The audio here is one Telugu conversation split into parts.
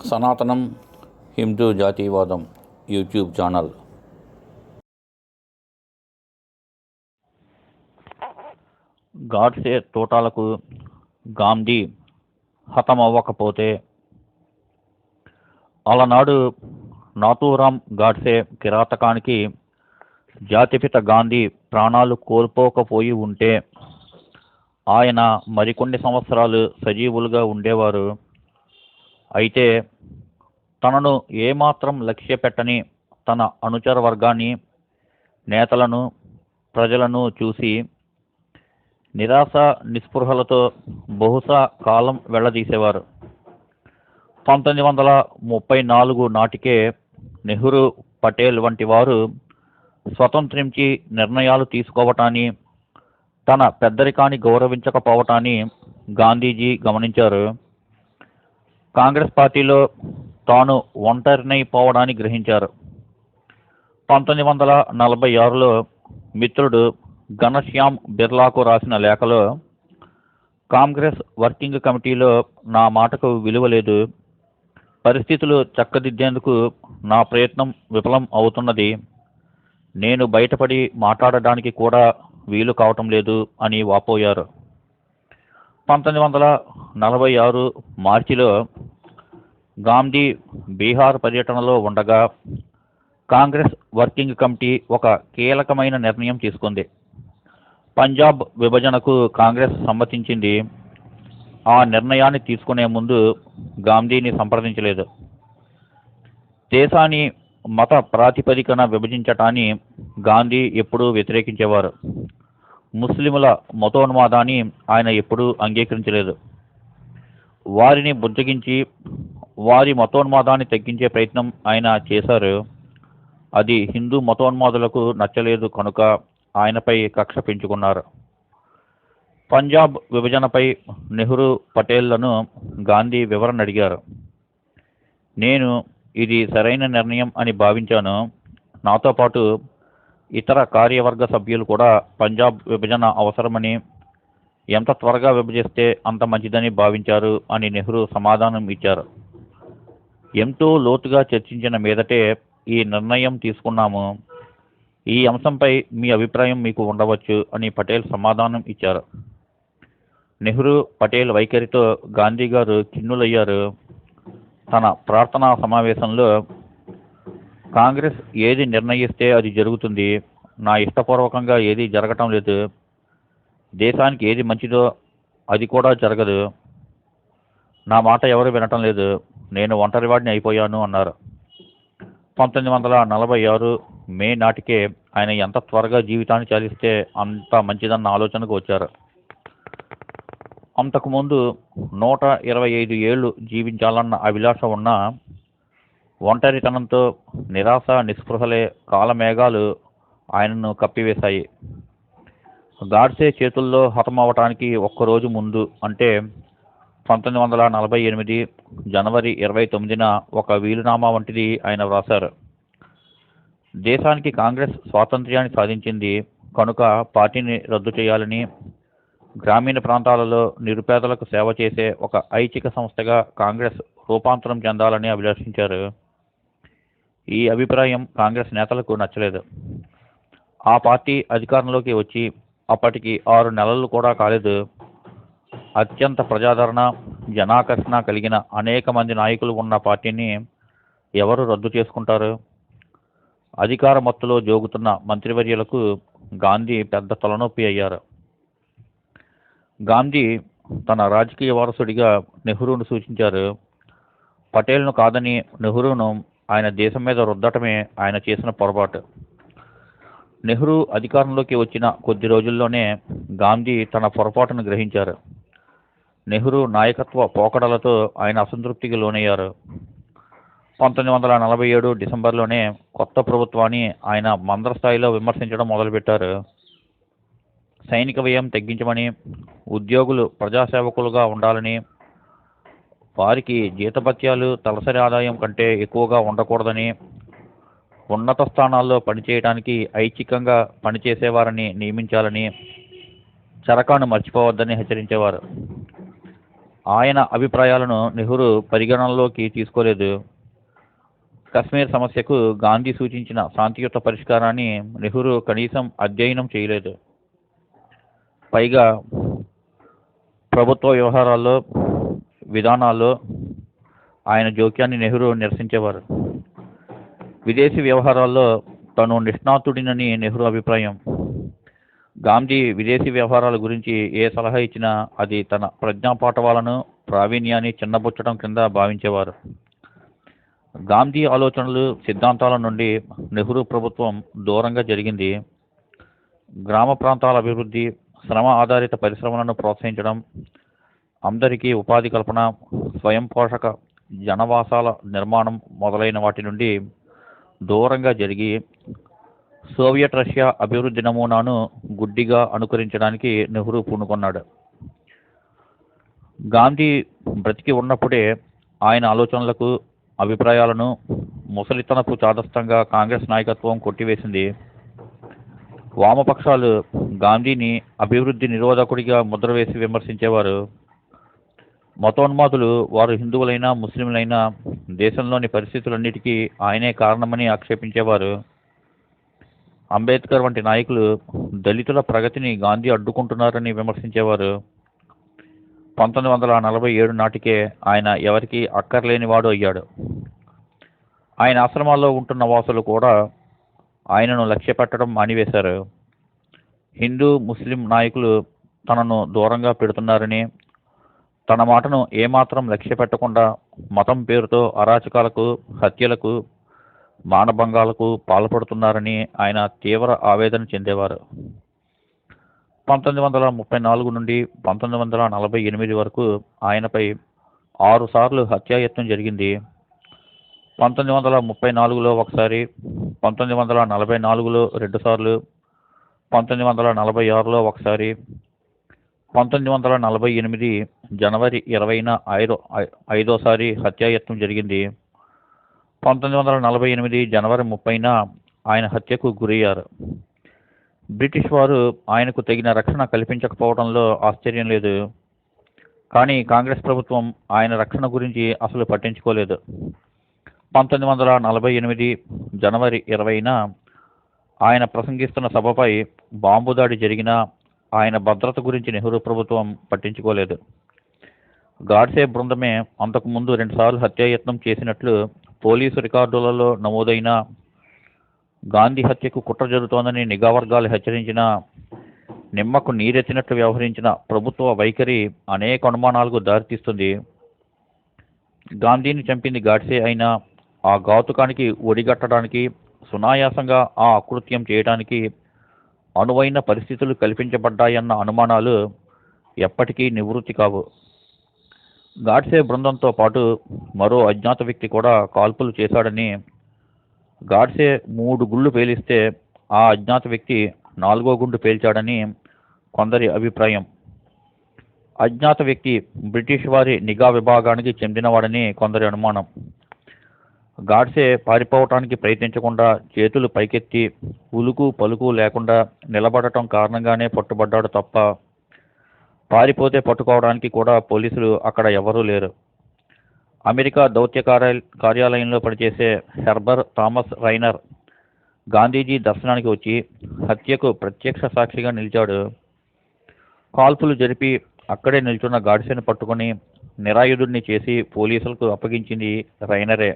సనాతనం హిందూ జాతీయవాదం యూట్యూబ్ ఛానల్. గాడ్సే తోటాలకు గాంధీ హతమవ్వకపోతే అలనాడు నాతూరాం గాడ్సే కిరాతకానికి జాతిపిత గాంధీ ప్రాణాలు కోల్పోకపోయి ఉంటే ఆయన మరికొన్ని సంవత్సరాలు సజీవులుగా ఉండేవారు. అయితే తనను ఏమాత్రం లక్ష్య పెట్టని తన అనుచర వర్గాన్ని నేతలను ప్రజలను చూసి నిరాశ నిస్పృహలతో బహుశా కాలం వెళ్ళదీసేవారు. పంతొమ్మిది వందల ముప్పై నాలుగు నాటికే నెహ్రూ పటేల్ వంటి వారు స్వతంత్రించి నిర్ణయాలు తీసుకోవటాన్ని తన పెద్దరికాన్ని గౌరవించకపోవటాన్ని గాంధీజీ గమనించారు. కాంగ్రెస్ పార్టీలో తాను ఒంటరినైపోవడాన్ని గ్రహించారు. పంతొమ్మిది వందల నలభై ఆరులో మిత్రుడు ఘనశ్యామ్ బిర్లాకు రాసిన లేఖలో కాంగ్రెస్ వర్కింగ్ కమిటీలో నా మాటకు విలువ లేదు. పరిస్థితులు చక్కదిద్దేందుకు నా ప్రయత్నం విఫలం అవుతున్నది. నేను బయటపడి మాట్లాడడానికి కూడా వీలు కావటం లేదు అని వాపోయారు. పంతొమ్మిది వందల నలభై ఆరు మార్చిలో గాంధీ బీహార్ పర్యటనలో ఉండగా కాంగ్రెస్ వర్కింగ్ కమిటీ ఒక కీలకమైన నిర్ణయం తీసుకుంది. పంజాబ్ విభజనకు కాంగ్రెస్ సమ్మతించింది. ఆ నిర్ణయాన్ని తీసుకునే ముందు గాంధీని సంప్రదించలేదు. దేశాన్ని మత ప్రాతిపదికన విభజించటాన్ని గాంధీ ఎప్పుడూ వ్యతిరేకించేవారు. ముస్లిముల మతోన్మాదాన్ని ఆయన ఎప్పుడూ అంగీకరించలేదు. వారిని బుజ్జగించి వారి మతోన్మాదాన్ని తగ్గించే ప్రయత్నం ఆయన చేశారు. అది హిందూ మతోన్మాదులకు నచ్చలేదు కనుక ఆయనపై కక్ష పెంచుకున్నారు. పంజాబ్ విభజనపై నెహ్రూ పటేళ్ళను గాంధీ వివరణ అడిగారు. నేను ఇది సరైన నిర్ణయం అని భావించాను. నాతో పాటు ఇతర కార్యవర్గ సభ్యులు కూడా పంజాబ్ విభజన అవసరమని ఎంత త్వరగా విభజిస్తే అంత మంచిదని భావించారు అని నెహ్రూ సమాధానం ఇచ్చారు. ఎంతో లోతుగా చర్చించిన మీదటే ఈ నిర్ణయం తీసుకున్నాము. ఈ అంశంపై మీ అభిప్రాయం మీకు ఉండవచ్చు అని పటేల్ సమాధానం ఇచ్చారు. నెహ్రూ పటేల్ వైఖరితో గాంధీ గారు కిన్నులయ్యారు తన ప్రార్థనా సమావేశంలో కాంగ్రెస్ ఏది నిర్ణయిస్తే అది జరుగుతుంది. నా ఇష్టపూర్వకంగా ఏది జరగటం లేదు. దేశానికి ఏది మంచిదో అది కూడా జరగదు. నా మాట ఎవరు వినటం లేదు. నేను ఒంటరివాడిని అయిపోయాను అన్నారు. పంతొమ్మిది వందల నలభై ఆరు మే నాటికే ఆయన ఎంత త్వరగా జీవితాన్ని చాలిస్తే అంత మంచిదన్న ఆలోచనకు వచ్చారు. అంతకుముందు నూట ఇరవై ఐదు ఏళ్ళు జీవించాలన్న అభిలాష ఉన్న ఒంటరితనంతో నిరాశ నిస్పృహలే కాలమేఘాలు ఆయనను కప్పివేశాయి. గాడ్సే చేతుల్లో హతమవటానికి ఒక్కరోజు ముందు అంటే పంతొమ్మిది వందల నలభై ఎనిమిది జనవరి ఇరవై తొమ్మిదిన ఒక వీలునామా వంటిది ఆయన వ్రాశారు. దేశానికి కాంగ్రెస్ స్వాతంత్ర్యాన్ని సాధించింది కనుక పార్టీని రద్దు చేయాలని గ్రామీణ ప్రాంతాలలో నిరుపేదలకు సేవ చేసే ఒక ఐచ్ఛిక సంస్థగా కాంగ్రెస్ రూపాంతరం చెందాలని అభిలషించారు. ఈ అభిప్రాయం కాంగ్రెస్ నేతలకు నచ్చలేదు. ఆ పార్టీ అధికారంలోకి వచ్చి అప్పటికి ఆరు నెలలు కూడా కాలేదు. అత్యంత ప్రజాదరణ జనాకర్షణ కలిగిన అనేక మంది నాయకులు ఉన్న పార్టీని ఎవరు రద్దు చేసుకుంటారు? అధికార మత్తులో జోగుతున్న మంత్రివర్యులకు గాంధీ పెద్ద తలనొప్పి అయ్యారు. గాంధీ తన రాజకీయ వారసుడిగా నెహ్రూను సూచించారు. పటేల్ను కాదని నెహ్రూను ఆయన దేశం మీద రుద్దటమే ఆయన చేసిన పొరపాటు. నెహ్రూ అధికారంలోకి వచ్చిన కొద్ది రోజుల్లోనే గాంధీ తన పొరపాటును గ్రహించారు. నెహ్రూ నాయకత్వ పోకడలతో ఆయన అసంతృప్తికి లోనయ్యారు. పంతొమ్మిది వందల నలభై ఏడు డిసెంబర్లోనే కొత్త ప్రభుత్వాన్ని ఆయన మందర స్థాయిలో విమర్శించడం మొదలుపెట్టారు. సైనిక వ్యయం తగ్గించమని ఉద్యోగులు ప్రజాసేవకులుగా ఉండాలని వారికి జీతభత్యాలు తలసరి ఆదాయం కంటే ఎక్కువగా ఉండకూడదని ఉన్నత స్థానాల్లో పనిచేయడానికి ఐచ్ఛికంగా పనిచేసేవారిని నియమించాలని చరకాను మర్చిపోవద్దని హెచ్చరించేవారు. ఆయన అభిప్రాయాలను నెహ్రూ పరిగణనలోకి తీసుకోలేదు. కశ్మీర్ సమస్యకు గాంధీ సూచించిన శాంతియుత పరిష్కారాన్ని నెహ్రూ కనీసం అధ్యయనం చేయలేదు. పైగా ప్రభుత్వ వ్యవహారాల్లో విధానాల్లో ఆయన జోక్యాన్ని నెహ్రూ నిరసించేవారు. విదేశీ వ్యవహారాల్లో తను నిష్ణాతుడినని నెహ్రూ అభిప్రాయం. గాంధీ విదేశీ వ్యవహారాల గురించి ఏ సలహా ఇచ్చినా అది తన ప్రజ్ఞాపాఠవాలను ప్రావీణ్యాన్ని చిన్నబుచ్చడం కింద భావించేవారు. గాంధీ ఆలోచనలు సిద్ధాంతాల నుండి నెహ్రూ ప్రభుత్వం దూరంగా జరిగింది. గ్రామ ప్రాంతాల అభివృద్ధి శ్రమ ఆధారిత పరిశ్రమలను ప్రోత్సహించడం అందరికీ ఉపాధి కల్పన స్వయం పోషక జనవాసాల నిర్మాణం మొదలైన వాటి నుండి దూరంగా జరిగి సోవియట్ రష్యా అభివృద్ధి నమూనాను గుడ్డిగా అనుకరించడానికి నెహ్రూ పూనుకొన్నాడు. గాంధీ బ్రతికి ఉన్నప్పుడే ఆయన ఆలోచనలకు అభిప్రాయాలను ముసలితనపు చాదస్తంగా కాంగ్రెస్ నాయకత్వం కొట్టివేసింది. వామపక్షాలు గాంధీని అభివృద్ధి నిరోధకుడిగా ముద్ర వేసి విమర్శించేవారు మతోన్మాదులు వారు హిందువులైనా ముస్లింలైనా దేశంలోని పరిస్థితులన్నిటికీ ఆయనే కారణమని ఆక్షేపించేవారు. అంబేద్కర్ వంటి నాయకులు దళితుల ప్రగతిని గాంధీ అడ్డుకుంటున్నారని విమర్శించేవారు. పంతొమ్మిది వందల నలభై ఏడు నాటికే ఆయన ఎవరికి అక్కర్లేనివాడు అయ్యాడు. ఆయన ఆశ్రమాల్లో ఉంటున్న వాసులు కూడా ఆయనను లక్ష్యపెట్టడం మానివేశారు. హిందూ ముస్లిం నాయకులు తనను దూరంగా పెడుతున్నారని తన మాటను ఏమాత్రం లక్ష్య పెట్టకుండా మతం పేరుతో అరాచకాలకు హత్యలకు మానభంగాలకు పాల్పడుతున్నారని ఆయన తీవ్ర ఆవేదన చెందేవారు. పంతొమ్మిది వందల ముప్పై నాలుగు నుండి పంతొమ్మిది వందల నలభై ఎనిమిది వరకు ఆయనపై ఆరు సార్లు హత్యాయత్నం జరిగింది. పంతొమ్మిది వందల ముప్పై నాలుగులో ఒకసారి పంతొమ్మిది వందల నలభై నాలుగులో రెండుసార్లు పంతొమ్మిది వందల నలభై ఆరులో ఒకసారి పంతొమ్మిది వందల నలభై ఎనిమిది జనవరి ఇరవైన ఐదో ఐదోసారి హత్యాయత్నం జరిగింది. పంతొమ్మిది వందల నలభై ఎనిమిది జనవరి ముప్పైన ఆయన హత్యకు గురయ్యారు. బ్రిటిష్ వారు ఆయనకు తగిన రక్షణ కల్పించకపోవడంలో ఆశ్చర్యం లేదు. కానీ కాంగ్రెస్ ప్రభుత్వం ఆయన రక్షణ గురించి అసలు పట్టించుకోలేదు. పంతొమ్మిది వందల నలభై ఎనిమిది జనవరి ఇరవైన ఆయన ప్రసంగిస్తున్న సభపై బాంబు దాడి జరిగినా ఆయన భద్రత గురించి నెహ్రూ ప్రభుత్వం పట్టించుకోలేదు. గాడ్సే బృందమే అంతకుముందు రెండుసార్లు హత్యాయత్నం చేసినట్లు పోలీసు రికార్డులలో నమోదైన గాంధీ హత్యకు కుట్ర జరుగుతోందని నిఘా వర్గాలు హెచ్చరించిన నిమ్మకు నీరెత్తినట్లు వ్యవహరించిన ప్రభుత్వ వైఖరి అనేక అనుమానాలకు దారితీస్తుంది. గాంధీని చంపింది గాడ్సే అయినా ఆ ఘాతుకానికి ఒడిగట్టడానికి సునాయాసంగా ఆ అకృత్యం చేయడానికి అనువైన పరిస్థితులు కల్పించబడ్డాయన్న అనుమానాలు ఎప్పటికీ నివృత్తి కావు. గాడ్సే బృందంతో పాటు మరో అజ్ఞాత వ్యక్తి కూడా కాల్పులు చేశాడని గాడ్సే మూడు గుళ్ళు పేలిస్తే ఆ అజ్ఞాత వ్యక్తి నాలుగో గుండు పేల్చాడని కొందరి అభిప్రాయం. అజ్ఞాత వ్యక్తి బ్రిటిష్ వారి నిఘా విభాగానికి చెందినవాడని కొందరి అనుమానం. గాడ్సే పారిపోవటానికి ప్రయత్నించకుండా చేతులు పైకెత్తి ఉలుకు పలుకు లేకుండా నిలబడటం కారణంగానే పట్టుబడ్డాడు తప్ప పారిపోతే పట్టుకోవడానికి కూడా పోలీసులు అక్కడ ఎవరూ లేరు. అమెరికా దౌత్య కార్యాల కార్యాలయంలో పనిచేసే హెర్బర్ థామస్ రైనర్ గాంధీజీ దర్శనానికి వచ్చి హత్యకు ప్రత్యక్ష సాక్షిగా నిలిచాడు. కాల్పులు జరిపి అక్కడే నిల్చున్న గాడ్సేను పట్టుకొని నిరాయుధుడిని చేసి పోలీసులకు అప్పగించింది రైనరే.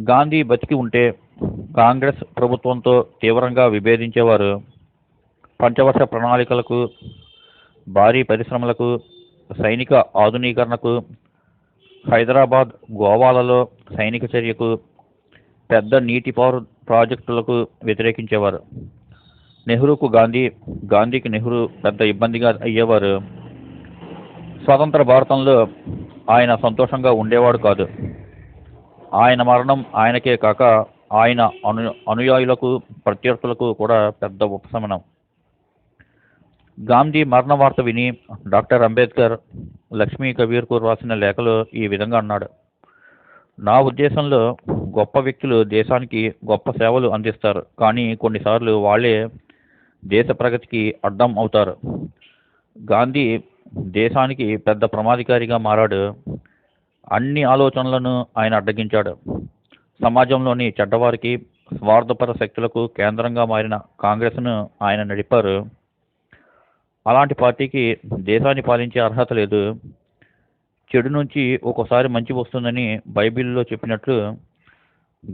గాంధీ బతికి ఉంటే కాంగ్రెస్ ప్రభుత్వంతో తీవ్రంగా విభేదించేవారు పంచవర్ష ప్రణాళికలకు భారీ పరిశ్రమలకు సైనిక ఆధునీకరణకు హైదరాబాద్ గోవాలలో సైనిక చర్యకు పెద్ద నీటిపారు ప్రాజెక్టులకు వ్యతిరేకించేవారు. నెహ్రూకు గాంధీ గాంధీకి నెహ్రూ పెద్ద ఇబ్బందిగా అయ్యేవారు. స్వతంత్ర భారతంలో ఆయన సంతోషంగా ఉండేవాడు కాదు. ఆయన మరణం ఆయనకే కాక ఆయన అను అనుయాయులకు ప్రత్యర్థులకు కూడా పెద్ద ఉపశమనం. గాంధీ మరణ వార్త విని డాక్టర్ అంబేద్కర్ లక్ష్మీ కబీర్కు రాసిన లేఖలో ఈ విధంగా అన్నాడు. నా ఉద్దేశంలో గొప్ప వ్యక్తులు దేశానికి గొప్ప సేవలు అందిస్తారు. కానీ కొన్నిసార్లు వాళ్ళే దేశ ప్రగతికి అడ్డం అవుతారు. గాంధీ దేశానికి పెద్ద ప్రమాదకారిగా మారాడు. అన్ని ఆలోచనలను ఆయన అడ్డగించాడు. సమాజంలోని చెడ్డవారికి స్వార్థపర శక్తులకు కేంద్రంగా మారిన కాంగ్రెస్ను ఆయన నడిపారు. అలాంటి పార్టీకి దేశాన్ని పాలించే అర్హత లేదు. చెడు నుంచి ఒక్కోసారి మంచి వస్తుందని బైబిల్లో చెప్పినట్లు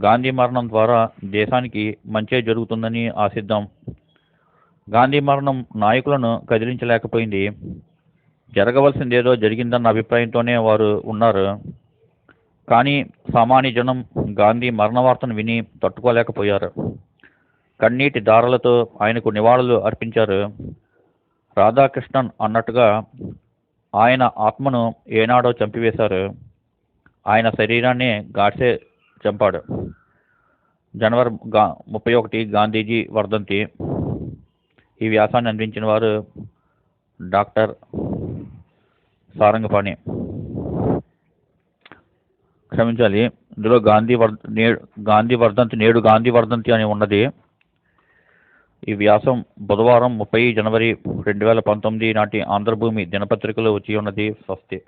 గాంధీ మరణం ద్వారా దేశానికి మంచే జరుగుతుందని ఆశిద్దాం. గాంధీ మరణం నాయకులను కదిలించలేకపోయింది. జరగవలసింది ఏదో జరిగిందన్న అభిప్రాయంతోనే వారు ఉన్నారు. కానీ సామాన్య జనం గాంధీ మరణవార్తను విని తట్టుకోలేకపోయారు. కన్నీటి దారలతో ఆయనకు నివాళులు అర్పించారు. రాధాకృష్ణన్ అన్నట్టుగా ఆయన ఆత్మను ఏనాడో చంపివేశారు. ఆయన శరీరాన్ని గాడ్సే చంపాడు. జనవరి గా ముప్పై ఒకటి గాంధీజీ వర్ధంతి. ఈ వ్యాసాన్ని అందించిన వారు డాక్టర్ సారంగపాణి క్షమించాలి. ఇందులో గాంధీ వర్ నేడు గాంధీ వర్ధంతి నేడు గాంధీ వర్ధంతి అని ఉన్నది. ఈ వ్యాసం బుధవారం ముప్పై జనవరి రెండు వేల పంతొమ్మిది నాటి ఆంధ్రభూమి దినపత్రికలో వచ్చి ఉన్నది స్వస్తి.